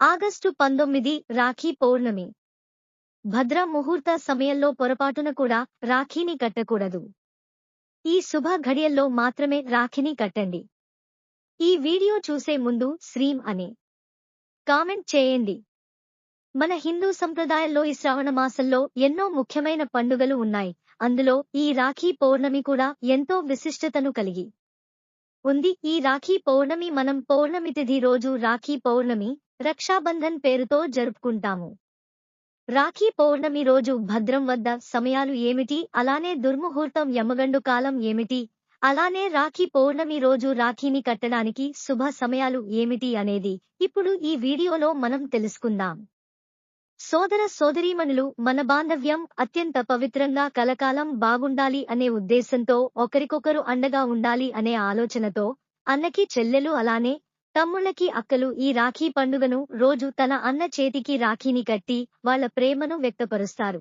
August పంతొమ్మిది రాఖీ పౌర్ణమి. భద్ర ముహూర్త సమయంలో పొరపాటున కూడా రాఖీని కట్టకూడదు. ఈ శుభ ఘడియల్లో మాత్రమే రాఖీని కట్టండి. ఈ వీడియో చూసే ముందు శ్రీం అని కామెంట్ చేయండి. మన హిందూ సంప్రదాయంలో ఈ శ్రావణ మాసంలో ఎన్నో ముఖ్యమైన పండుగలు ఉన్నాయి. అందులో ఈ రాఖీ పౌర్ణమి కూడా ఎంతో విశిష్టతను కలిగి ఉంది. ఈ రాఖీ పౌర్ణమి మనం పౌర్ణమి తిథి రోజు రాఖీ పౌర్ణమి రక్షాబంధన్ పేరుతో జరుపుకుంటాము. రాఖీ పౌర్ణమి రోజు భద్రం వద్ద సమయాలు ఏమిటి? అలానే దుర్ముహూర్తం యమగండు కాలం ఏమిటి? అలానే రాఖీ పౌర్ణమి రోజు రాఖీని కట్టడానికి శుభ సమయాలు ఏమిటి అనేది ఇప్పుడు ఈ వీడియోలో మనం తెలుసుకుందాం. సోదర సోదరీమణులు మన బాంధవ్యం అత్యంత పవిత్రంగా కలకాలం బాగుండాలి అనే ఉద్దేశంతో ఒకరికొకరు అండగా ఉండాలి అనే ఆలోచనతో అన్నకి చెల్లెలు అలానే తమ్ముళ్ళకి అక్కలు ఈ రాఖీ పండుగను రోజు తన అన్న చేతికి రాఖీని కట్టి వాళ్ళ ప్రేమను వ్యక్తపరుస్తారు.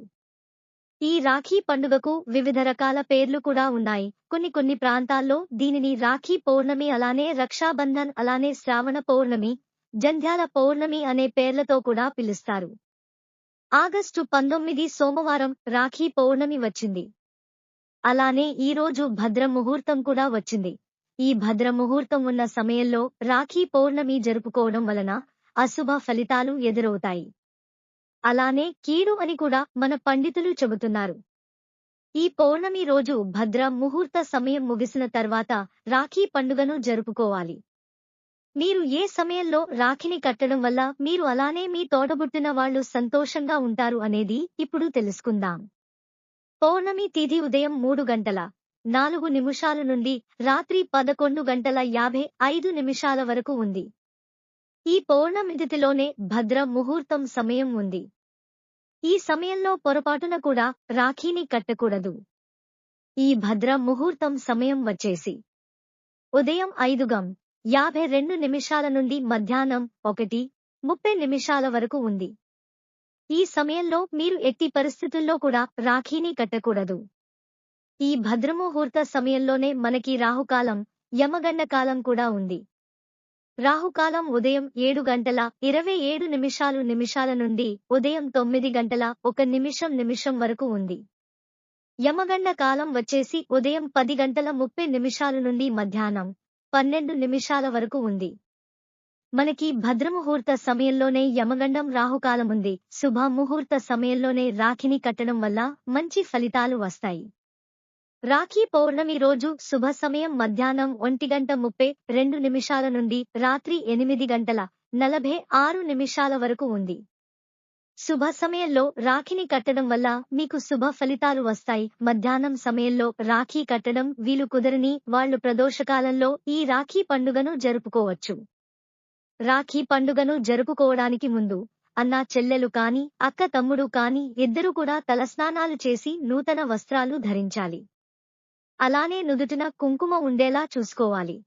ఈ రాఖీ పండుగకు వివిధ రకాల పేర్లు కూడా ఉన్నాయి. కొన్ని కొన్ని ప్రాంతాల్లో దీనిని రాఖీ పౌర్ణమి అలానే రక్షాబంధన్ అలానే శ్రావణ పౌర్ణమి జంధ్యాల పౌర్ణమి అనే పేర్లతో కూడా పిలుస్తారు. ఆగస్టు పంతొమ్మిది సోమవారం రాఖీ పౌర్ణమి వచ్చింది. అలానే ఈ రోజు భద్ర ముహూర్తం కూడా వచ్చింది. ఈ భద్ర ముహూర్తం ఉన్న సమయంలో రాఖీ పౌర్ణమి జరుపుకోవడం వలన అశుభ ఫలితాలు ఎదురవుతాయి. అలానే కీడు అని కూడా మన పండితులు చెబుతున్నారు. ఈ పౌర్ణమి రోజు భద్ర ముహూర్త సమయం ముగిసిన తర్వాత రాఖీ పండుగను జరుపుకోవాలి. మీరు ఏ సమయంలో రాఖీని కట్టడం వల్ల మీరు అలానే మీ తోడబుట్టిన వాళ్ళు సంతోషంగా ఉంటారు అనేది ఇప్పుడు తెలుసుకుందాం. పౌర్ణమి తిథి ఉదయం మూడు గంటల. నాలుగు నిమిషాల నుండి రాత్రి పదకొండు గంటల యాభై ఐదు నిమిషాల వరకు ఉంది. ఈ పౌర్ణమితిథిలోనే భద్ర ముహూర్తం సమయం ఉంది. ఈ సమయంలో పొరపాటున కూడా రాఖీని కట్టకూడదు. ఈ భద్ర ముహూర్తం సమయం వచ్చేసి ఉదయం ఐదుగం యాభై రెండు నిమిషాల నుండి మధ్యాహ్నం ఒకటి ముప్పై నిమిషాల వరకు ఉంది. ఈ సమయంలో మీరు ఎట్టి పరిస్థితుల్లో కూడా రాఖీని కట్టకూడదు. ఈ భద్రముహూర్త సమయంలోనే మనకి రాహుకాలం యమగండ కాలం కూడా ఉంది. రాహుకాలం ఉదయం ఏడు గంటల ఇరవై ఏడు నిమిషాలు నిమిషాల నుండి ఉదయం తొమ్మిది గంటల ఒక నిమిషం నిమిషం వరకు ఉంది. యమగండ కాలం వచ్చేసి ఉదయం పది గంటల ముప్పై నిమిషాల నుండి మధ్యాహ్నం పన్నెండు నిమిషాల వరకు ఉంది. మనకి భద్రముహూర్త సమయంలోనే యమగండం రాహుకాలం ఉంది. శుభ ముహూర్త సమయంలోనే రాఖిని కట్టడం వల్ల మంచి ఫలితాలు వస్తాయి. రాఖీ పౌర్ణమి రోజు శుభ సమయం మధ్యాహ్నం ఒంటి గంట ముప్పై రెండు నిమిషాల నుండి రాత్రి ఎనిమిది గంటల నలభై ఆరు నిమిషాల వరకు ఉంది. శుభ సమయంలో రాఖీని కట్టడం వల్ల మీకు శుభ ఫలితాలు వస్తాయి. మధ్యాహ్నం సమయంలో రాఖీ కట్టడం వీలు కుదరని వాళ్ళు ప్రదోషకాలంలో ఈ రాఖీ పండుగను జరుపుకోవచ్చు. రాఖీ పండుగను జరుపుకోవడానికి ముందు అన్న చెల్లెలు కాని అక్క తమ్ముడు కాని ఇద్దరు కూడా తలస్నానాలు చేసి నూతన వస్త్రాలు ధరించాలి. అలానే నుదుటిన కుంకుమ ఉండేలా చూసుకోవాలి.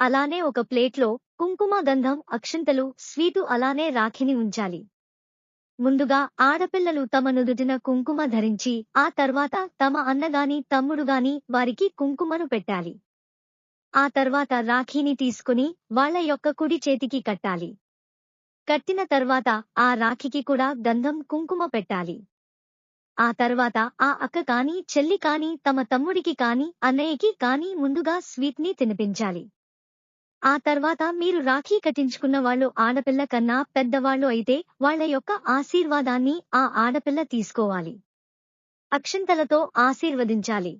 అలానే ఒక ప్లేట్లో కుంకుమ గంధం అక్షింతలు స్వీటు అలానే రాఖిని ఉంచాలి. ముందుగా ఆడపిల్లలు తమ నుదుటిన కుంకుమ ధరించి ఆ తర్వాత తమ అన్నగాని తమ్ముడుగాని వారికి కుంకుమను పెట్టాలి. ఆ తర్వాత రాఖీని తీసుకుని వాళ్ళ యొక్క కుడి చేతికి కట్టాలి. కట్టిన తర్వాత ఆ రాఖీకి కూడా గంధం కుంకుమ పెట్టాలి. ఆ తర్వాత ఆ అక్క కాని చెల్లి కాని తమ తమ్ముడికి కాని అన్నయ్యకి కాని ముందుగా స్వీట్ని తినిపించాలి. ఆ తర్వాత మీరు రాఖీ కట్టించుకున్న వాళ్ళు ఆడపిల్ల కన్నా పెద్దవాళ్ళు అయితే వాళ్ళ యొక్క ఆశీర్వాదాన్ని ఆ ఆడపిల్ల తీసుకోవాలి. అక్షింతలతో ఆశీర్వదించాలి.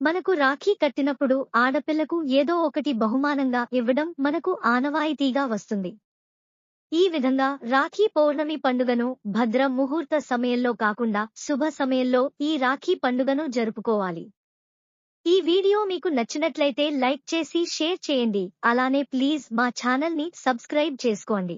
మనకు రాఖీ కట్టినప్పుడు ఆడపిల్లకు ఏదో ఒకటి బహుమానంగా ఇవ్వడం మనకు ఆనవాయితీగా వస్తుంది. ఈ విధంగా రాఖీ పౌర్ణమి పండుగను భద్ర ముహూర్త సమయంలో కాకుండా శుభ సమయంలో ఈ రాఖీ పండుగను జరుపుకోవాలి. ఈ వీడియో మీకు నచ్చినట్లయితే లైక్ చేసి షేర్ చేయండి. అలానే ప్లీజ్ మా ఛానల్ని సబ్స్క్రైబ్ చేసుకోండి.